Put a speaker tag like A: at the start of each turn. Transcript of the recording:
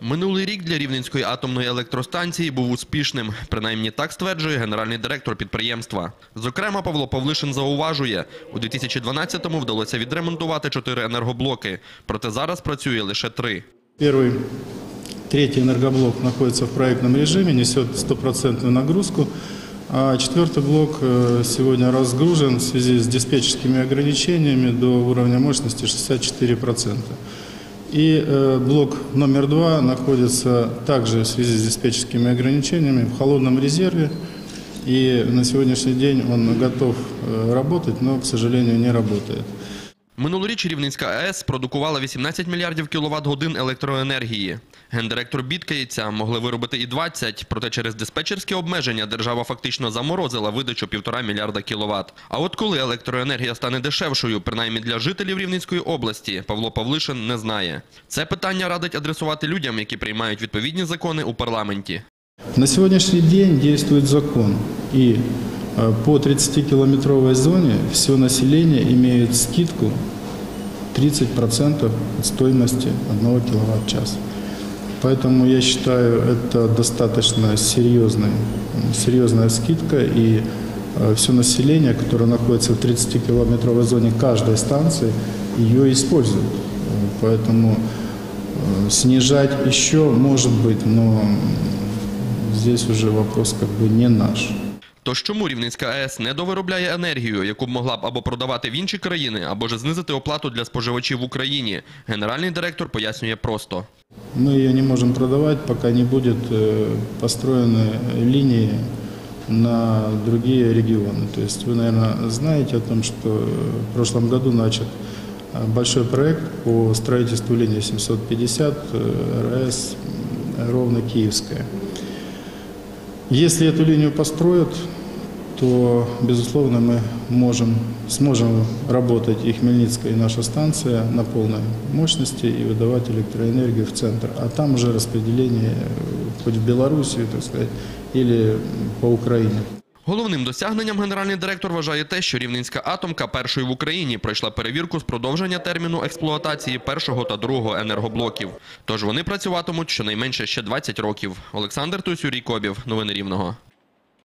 A: Минулий рік для Рівненської атомної електростанції був успішним. Принаймні так стверджує генеральний директор підприємства. Зокрема, Павло Павлишин зауважує, у 2012-му вдалося відремонтувати чотири енергоблоки, проте зараз працює лише три.
B: Первый, третий энергоблок находится в проектном режиме, несет стопроцентную нагрузку. А четвертый блок э, сегодня разгружен в связи с диспетчерскими ограничениями до уровня мощности 64%. И э, блок номер два находится также в связи с диспетчерскими ограничениями в холодном резерве. И на сегодняшний день он готов э, работать, но, к сожалению, не работает.
A: Минулоріч Рівненська АЕС продукувала 18 мільярдів кіловат годин електроенергії. Гендиректор бідкається, могли виробити і 20, проте через диспетчерські обмеження держава фактично заморозила видачу півтора мільярда кіловат. А от коли електроенергія стане дешевшою, принаймні для жителів Рівненської області, Павло Павлишин не знає. Це питання радить адресувати людям, які приймають відповідні закони у парламенті.
B: На сегодняшний день действует закон, э, по 30-километровой зоне все население имеет скидку 30% от стоимости 1 киловатт-часа. Поэтому я считаю, это достаточно серьезная, серьезная скидка, и все население, которое находится в 30-километровой зоне каждой станции, ее использует. Э, Поэтому э, снижать еще может быть, но здесь уже вопрос как бы не наш.
A: Тож чому Рівненська АЕС не довиробляє енергію, яку б могла б або продавати в інші країни, або ж знизити оплату для споживачів в Україні? Генеральний директор пояснює просто.
B: Мы ее не можем продавать, пока не будет э, построены линии на другие регионы. То есть вы, наверное, знаете о том, что э, в прошлом году начат э, большой проект по строительству линии 750 э, РС м, Ровно-Киевская. Если эту линию построят, то, безусловно, мы можем, сможем работать и Хмельницкая, и наша станция на полной мощности и выдавать электроэнергию в центр. А там уже распределение э, хоть в Белоруссию, так сказать, или по Украине.
A: Головним досягненням генеральний директор вважає те, що Рівненська атомка першою в Україні пройшла перевірку з продовження терміну експлуатації першого та другого енергоблоків. Тож вони працюватимуть щонайменше ще 20 років. Олександр Тусюрій Кобів. Новини Рівного.